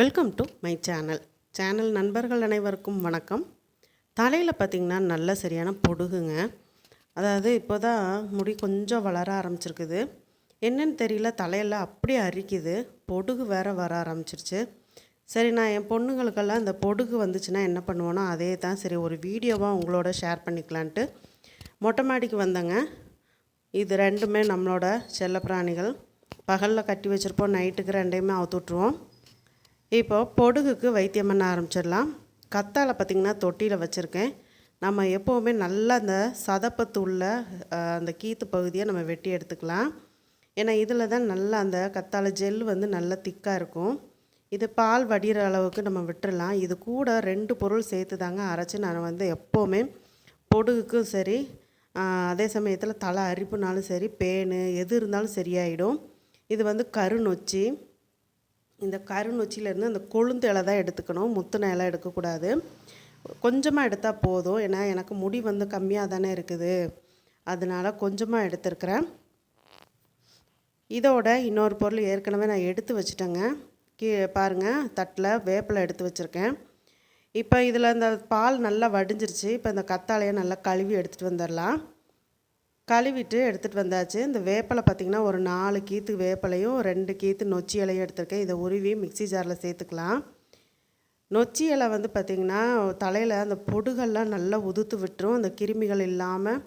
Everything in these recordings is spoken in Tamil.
Welcome to my channel channel நண்பர்கள் அனைவருக்கும் வணக்கம். தலையில் பார்த்திங்கன்னா நல்ல சரியான பொடுகுங்க. அதாவது இப்போ தான் முடி கொஞ்சம் வளர ஆரம்பிச்சிருக்குது. என்னன்னு தெரியல தலையெல்லாம் அப்படியே அரிக்குது. பொடுகு வேற வர ஆரம்பிச்சிருச்சு. சரி நான் என் பொண்ணுங்களுக்கெல்லாம் இந்த பொடுகு வந்துச்சுன்னா என்ன பண்ணுவேனோ அதே தான் சரி ஒரு வீடியோவாக உங்களோட ஷேர் பண்ணிக்கலான்ட்டு மொட்டை மாடிக்கு வந்தேங்க. இது ரெண்டுமே நம்மளோட செல்லப்பிராணிகள். பகலில் கட்டி வச்சுருப்போம் நைட்டுக்கு ரெண்டையுமே அவுத்து விட்ருவோம் இப்போ பொடுகுக்கு வைத்தியம் பண்ண ஆரம்பிச்சிடலாம். கத்தாழை பார்த்திங்கன்னா தொட்டியில் வச்சுருக்கேன். நம்ம எப்போவுமே நல்லா அந்த சதப்பத்து உள்ள அந்த கீத்து பகுதியை நம்ம வெட்டி எடுத்துக்கலாம். ஏன்னா இதில் தான் நல்லா அந்த கத்தாழை ஜெல் வந்து நல்லா திக்காக இருக்கும். இது பால் வடிகிற அளவுக்கு நம்ம விட்டுடலாம் இது கூட ரெண்டு பொருள் சேர்த்து தாங்க அரைச்சி நான் வந்து எப்போவுமே பொடுகுக்கும் சரி அதே சமயத்தில் தலை அரிப்புனாலும் சரி பேனு எது இருந்தாலும் சரியாயிடும். இது வந்து கருநொச்சி. இந்த கருநொச்சியிலேருந்து அந்த கொழுந்து இலை தான் எடுத்துக்கணும். முத்துன இலை எடுக்கக்கூடாது. கொஞ்சமாக எடுத்தால் போதும். ஏன்னா எனக்கு முடி வந்து கம்மியாக தானே இருக்குது. அதனால் கொஞ்சமாக எடுத்துருக்கிறேன். இதோட இன்னொரு பொருள் ஏற்கனவே நான் எடுத்து வச்சுட்டேங்க. கீழே பாருங்கள் தட்டில் வேப்பிலை எடுத்து வச்சுருக்கேன். இப்போ இதில் இந்த பால் நல்லா வடிஞ்சிருச்சு. இப்போ இந்த கத்தாழையை நல்லா கழுவி எடுத்துகிட்டு வந்துடலாம். கழுவிட்டு எடுத்துகிட்டு வந்தாச்சு. இந்த வேப்பிலை பார்த்திங்கன்னா ஒரு நாலு கீத்து வேப்பலையும் ரெண்டு கீத்து நொச்சி இலையும் எடுத்திருக்கேன். இதை உருவி மிக்ஸி ஜாரில் சேர்த்துக்கலாம். நொச்சி இலை வந்து பார்த்திங்கன்னா தலையில் அந்த பொடுகள்லாம் நல்லா உதுத்து விட்டுரும். அந்த கிருமிகள் இல்லாமல்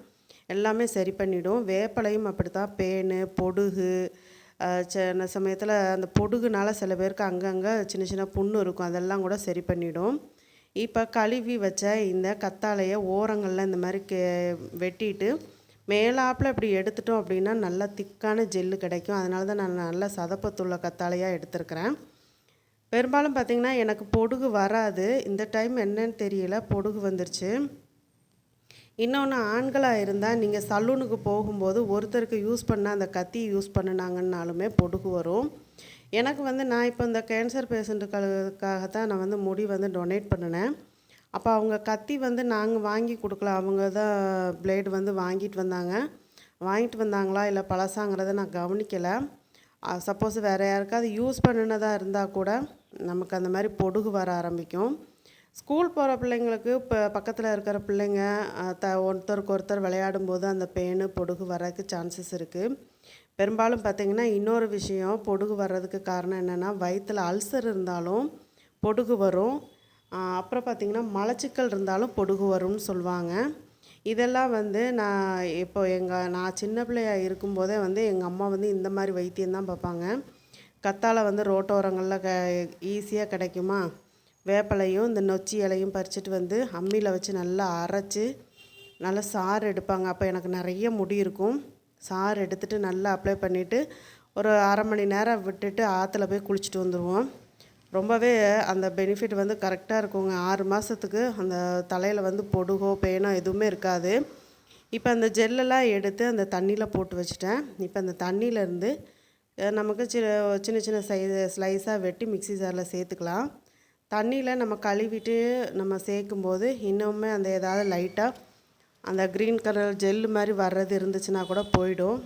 எல்லாமே சரி பண்ணிவிடும் வேப்பலையும் அப்படி தான் பேனு பொடுகு அஹ், சில சமயத்தில் அந்த பொடுகுனால சில பேருக்கு அங்கங்கே சின்ன சின்ன புண்ணு இருக்கும். அதெல்லாம் கூட சரி பண்ணிவிடும் இப்போ கழுவி வச்ச இந்த கத்தாழையை ஓரங்களில் இந்த மாதிரி கே வெட்டிட்டு மேலாப்பில் இப்படி எடுத்துட்டோம் அப்படின்னா நல்லா திக்கான ஜெல்லு கிடைக்கும். அதனால தான் நான் நல்லா சதப்பத்துள்ள கத்தாழையாக எடுத்திருக்கிறேன். பெரும்பாலும் பார்த்திங்கன்னா எனக்கு பொடுகு வராது. இந்த டைம் என்னன்னு தெரியல. பொடுகு வந்துருச்சு. இன்னொன்று ஆண்களாக இருந்தால் நீங்கள் சலூனுக்கு போகும்போது ஒருத்தருக்கு யூஸ் பண்ண அந்த கத்தி யூஸ் பண்ணினாங்கன்னாலுமே பொடுகு வரும். எனக்கு வந்து நான் இப்போ இந்த கேன்சர் பேஷண்ட்டுகளுக்காக தான் நான் வந்து முடி வந்து டொனேட் பண்ணினேன். அப்போ அவங்க கத்தி வந்து நாங்கள் வாங்கி கொடுக்கல. அவங்க தான் பிளேடு வந்து வாங்கிட்டு வந்தாங்க. வாங்கிட்டு வந்தாங்களா இல்லை பழசாங்கிறத நான் கவனிக்கலை. சப்போஸ் வேறு யாருக்காவது யூஸ் பண்ணினதாக இருந்தால் கூட நமக்கு அந்த மாதிரி பொடுகு வர ஆரம்பிக்கும். ஸ்கூல் போகிற பிள்ளைங்களுக்கு இப்போ பக்கத்தில் இருக்கிற பிள்ளைங்க த ஒருத்தருக்கு ஒருத்தர் விளையாடும் போது அந்த பேனு பொடுகு வரதுக்கு சான்சஸ் இருக்குது பெரும்பாலும் பார்த்திங்கன்னா இன்னொரு விஷயம் பொடுகு வர்றதுக்கு காரணம் என்னென்னா வயிற்றில் அல்சர் இருந்தாலும் பொடுகு வரும். அப்புறம் பார்த்திங்கன்னா மலச்சிக்கல் இருந்தாலும் பொடுகு வரும்னு சொல்லுவாங்க. இதெல்லாம் வந்து நான் இப்போ எங்கள் நான் சின்ன பிள்ளையாக இருக்கும்போதே வந்து எங்கள் அம்மா வந்து இந்த மாதிரி வைத்தியம் தான் பார்ப்பாங்க. கத்தாழை வந்து ரோட்டோரங்களில் க ஈஸியாக கிடைக்குமா? வேப்பலையும் இந்த நொச்சி இலையும் பறிச்சுட்டு வந்து அம்மியில் வச்சு நல்லா அரைச்சி நல்லா சாறு எடுப்பாங்க. அப்போ எனக்கு நிறைய முடி இருக்கும். சாறு எடுத்துட்டு நல்லா அப்ளை பண்ணிவிட்டு ஒரு அரை மணி நேரம் விட்டுட்டு ஆற்றுல போய் குளிச்சுட்டு வந்துடுவோம் ரொம்பவே அந்த பெனிஃபிட் வந்து கரெக்டாக இருக்குங்க. ஆறு மாதத்துக்கு அந்த தலையில் வந்து பொடுகோ பேனோ எதுவுமே இருக்காது. இப்போ அந்த ஜெல்லெல்லாம் எடுத்து அந்த தண்ணியில் போட்டு வச்சுட்டேன். இப்போ அந்த தண்ணியிலேருந்து நமக்கு சின்ன சின்ன சின்ன சை ஸ்லைஸாக வெட்டி மிக்ஸி ஜாரில் சேர்த்துக்கலாம். தண்ணியில் நம்ம கழுவிட்டு நம்ம சேர்க்கும்போது இன்னுமே அந்த ஏதாவது லைட்டாக அந்த க்ரீன் கலர் ஜெல்லு மாதிரி வர்றது இருந்துச்சுன்னா கூட போயிடும்.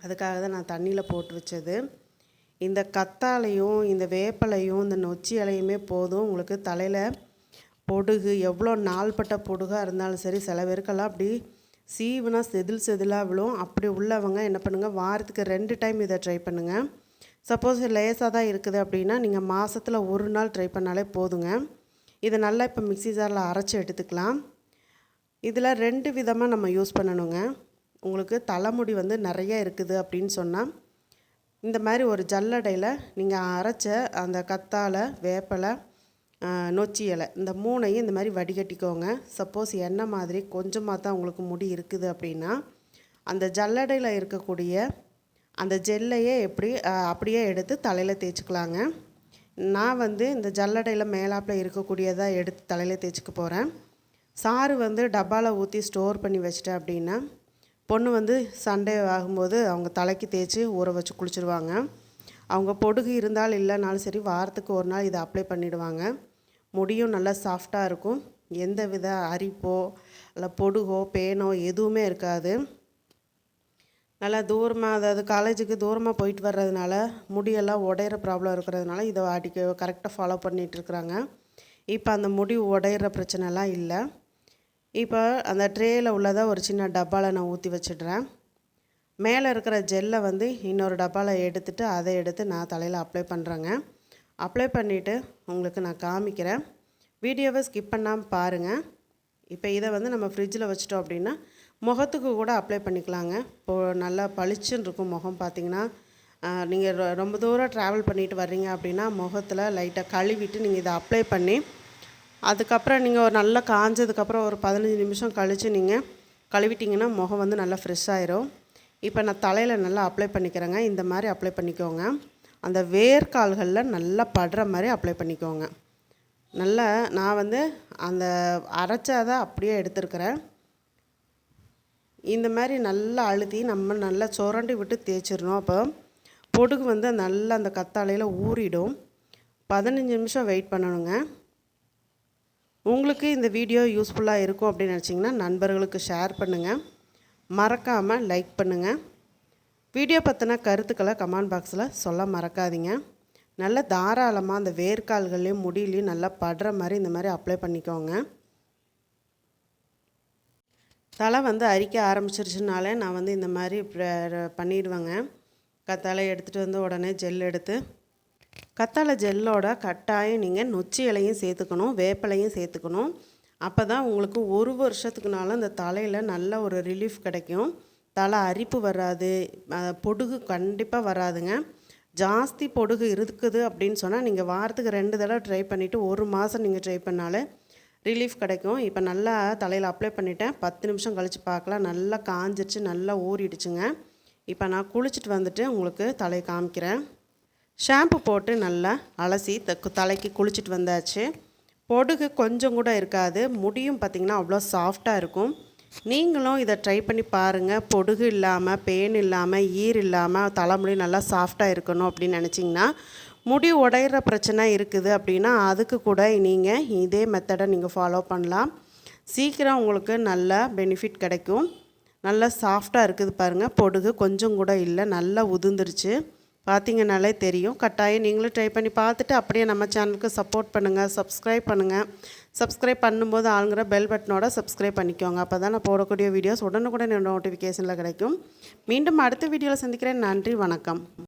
அதுக்காக தான் நான் தண்ணியில் போட்டு வச்சது. இந்த கத்தாழையும் இந்த வேப்பலையும் இந்த நொச்சி இலையுமே போதும். உங்களுக்கு தலையில் பொடுகு எவ்வளோ நாள்பட்ட பொடுகாக இருந்தாலும் சரி சில பேருக்கெல்லாம் அப்படி சீவுனா செதில் செதிலாக விழும். அப்படி உள்ளவங்க என்ன பண்ணுங்கள் வாரத்துக்கு ரெண்டு டைம் இதை ட்ரை பண்ணுங்கள் சப்போஸ் லேசாக தான் இருக்குது அப்படின்னா நீங்கள் மாதத்தில் ஒரு நாள் ட்ரை பண்ணாலே போதுங்க. இதை நல்லா இப்போ மிக்ஸி ஜாரில் அரைச்சி எடுத்துக்கலாம். இதில் ரெண்டு விதமாக நம்ம யூஸ் பண்ணணுங்க. உங்களுக்கு தலைமுடி வந்து நிறைய இருக்குது அப்படின்னு சொன்னால் இந்த மாதிரி ஒரு ஜல்லடையில் நீங்கள் அரைச்ச அந்த கத்தாழை வேப்பிலை நொச்சி இலை இந்த மூணையும் இந்த மாதிரி வடிகட்டிக்கோங்க. சப்போஸ் எண்ணெய் மாதிரி கொஞ்சமாக தான் உங்களுக்கு முடி இருக்குது அப்படின்னா அந்த ஜல்லடையில் இருக்கக்கூடிய அந்த ஜெல்லையே எப்படி அப்படியே எடுத்து தலையில் தேய்ச்சிக்கலாங்க. நான் வந்து இந்த ஜல்லடையில் மேலாப்பில் இருக்கக்கூடியதாக எடுத்து தலையில் தேய்ச்சிக்க போகிறேன் சாறு வந்து டப்பாவில் ஊற்றி ஸ்டோர் பண்ணி வச்சிட்டேன் அப்படின்னா பொண்ணு வந்து சண்டே ஆகும்போது அவங்க தலைக்கு தேய்ச்சி ஊற வச்சு குளிச்சிருவாங்க. அவங்க பொடுகு இருந்தால் இல்லைனாலும் சரி வாரத்துக்கு ஒரு நாள் இதை அப்ளை பண்ணிவிடுவாங்க முடியும் நல்லா சாஃப்டாக இருக்கும். எந்த வித அரிப்போ இல்லை பொடுகோ பேனோ எதுவுமே இருக்காது. நல்லா தூரமாக அதாவது காலேஜுக்கு தூரமாக போயிட்டு வர்றதுனால முடியெல்லாம் உடையிற ப்ராப்ளம் இருக்கிறதுனால இதை அடிக்க கரெக்டாக ஃபாலோ பண்ணிகிட்ருக்குறாங்க இப்போ அந்த முடி உடையிற பிரச்சனைலாம் இல்லை. இப்போ அந்த ட்ரேயில் உள்ளதை ஒரு சின்ன டப்பாவில் நான் ஊற்றி வச்சிடுறேன். மேலே இருக்கிற ஜெல்லை வந்து இன்னொரு டப்பாவில் எடுத்துட்டு அதை எடுத்து நான் தலையில் அப்ளை பண்ணுறேங்க அப்ளை பண்ணிவிட்டு உங்களுக்கு நான் காமிக்கிறேன். வீடியோவை ஸ்கிப் பண்ணாமல் பாருங்கள் இப்போ இதை வந்து நம்ம ஃப்ரிட்ஜில் வச்சிட்டோம் அப்படின்னா முகத்துக்கு கூட அப்ளை பண்ணிக்கலாங்க. இப்போது நல்லா பளிச்சுன்னு இருக்கும் முகம் பார்த்தீங்கன்னா. நீங்கள் ரொம்ப தூரம் ட்ராவல் பண்ணிட்டு வர்றீங்க அப்படின்னா முகத்தில் லைட்டாக கழுவிட்டு நீங்கள் இதை அப்ளை பண்ணி அதுக்கப்புறம் நீங்கள் ஒரு நல்லா காஞ்சதுக்கப்புறம் ஒரு பதினஞ்சு நிமிஷம் கழித்து நீங்கள் கழுவிட்டிங்கன்னா முகம் வந்து நல்லா ஃப்ரெஷ் ஆயிரும். இப்போ நான் தலையில் நல்லா அப்ளை பண்ணிக்கிறேங்க. இந்த மாதிரி அப்ளை பண்ணிக்கோங்க. அந்த வேர்க்கால்களில் நல்லா படுற மாதிரி அப்ளை பண்ணிக்கோங்க. நல்லா நான் வந்து அந்த அரைச்சதை அப்படியே எடுத்துருக்கிறேன். இந்த மாதிரி நல்லா அழுத்தி நம்ம நல்லா சுரண்டி விட்டு தேய்ச்சிடணும். அப்போ பொடுகு வந்து நல்லா அந்த கத்தாழையில் ஊறிடும். பதினஞ்சு நிமிஷம் வெயிட் பண்ணணுங்க. உங்களுக்கு இந்த வீடியோ யூஸ்ஃபுல்லாக இருக்கும் அப்படின்னு நினச்சிங்கன்னா நண்பர்களுக்கு ஷேர் பண்ணுங்கள் மறக்காமல் லைக் பண்ணுங்கள் வீடியோ பற்றின கருத்துக்களை கமெண்ட் பாக்ஸில் சொல்ல மறக்காதீங்க. நல்லா தாராளமாக அந்த வேர்க்கால்கள்லேயும் முடியிலையும் நல்லா படுற மாதிரி இந்த மாதிரி அப்ளை பண்ணிக்கோங்க. தலை வந்து அரிக்க ஆரம்பிச்சிருச்சுனாலே நான் வந்து இந்த மாதிரி பண்ணிடுவேங்க. கத்தாழை எடுத்துகிட்டு வந்து உடனே ஜெல் எடுத்து கத்தாழை ஜெல்லோட கட்டாயம் நீங்கள் நொச்சி இலையும் சேர்த்துக்கணும் வேப்பிலையும் சேர்த்துக்கணும். அப்போ தான் உங்களுக்கு ஒரு வருஷத்துக்குனாலும் இந்த தலையில் நல்ல ஒரு ரிலீஃப் கிடைக்கும். தலை அரிப்பு வராது பொடுகு கண்டிப்பாக வராதுங்க. ஜாஸ்தி பொடுகு இருக்குது அப்படின்னு சொன்னால் நீங்கள் வாரத்துக்கு ரெண்டு தடவை ட்ரை பண்ணிவிட்டு ஒரு மாதம் நீங்கள் ட்ரை பண்ணாலே ரிலீஃப் கிடைக்கும். இப்போ நல்லா தலையில் அப்ளை பண்ணிவிட்டேன் பத்து நிமிஷம் கழித்து பார்க்கலாம். நல்லா காஞ்சிருச்சு நல்லா ஊறிடுச்சுங்க. இப்போ நான் குளிச்சுட்டு வந்துட்டு உங்களுக்கு தலையை காமிக்கிறேன். ஷாம்பு போட்டு நல்லா அலசி தக்கு தலைக்கு குளிச்சுட்டு வந்தாச்சு. பொடுகு கொஞ்சம் கூட இருக்காது. முடியும் பார்த்திங்கன்னா அவ்வளோ சாஃப்டாக இருக்கும். நீங்களும் இதை ட்ரை பண்ணி பாருங்கள் பொடுகு இல்லாமல் பேன் இல்லாமல் ஈர் இல்லாமல் தலைமுடி நல்லா சாஃப்டாக இருக்கணும் அப்படின்னு நினச்சிங்கன்னா முடி உடையிற பிரச்சனை இருக்குது அப்படின்னா அதுக்கு கூட நீங்கள் இதே மெத்தடை நீங்கள் ஃபாலோ பண்ணலாம். சீக்கிரம் உங்களுக்கு நல்ல பெனிஃபிட் கிடைக்கும். நல்லா சாஃப்டாக இருக்குது பாருங்கள் பொடுகு கொஞ்சம் கூட இல்லை. நல்லா உதிர்ந்துருச்சு. பார்த்தீங்கனாலே தெரியும். கட்டாயம் நீங்களும் ட்ரை பண்ணி பார்த்துட்டு அப்படியே நம்ம சேனலுக்கு சப்போர்ட் பண்ணுங்கள் சப்ஸ்கிரைப் பண்ணுங்கள் சப்ஸ்கிரைப் பண்ணும்போது ஆளுங்கிற பெல் பட்டனோட சப்ஸ்கிரைப் பண்ணிக்கோங்க. அப்போ தான் நான் போடக்கூடிய வீடியோஸ் உடனுக்குடன் நோட்டிஃபிகேஷனில் கிடைக்கும். மீண்டும் அடுத்த வீடியோவில் சந்திக்கிறேன். நன்றி வணக்கம்.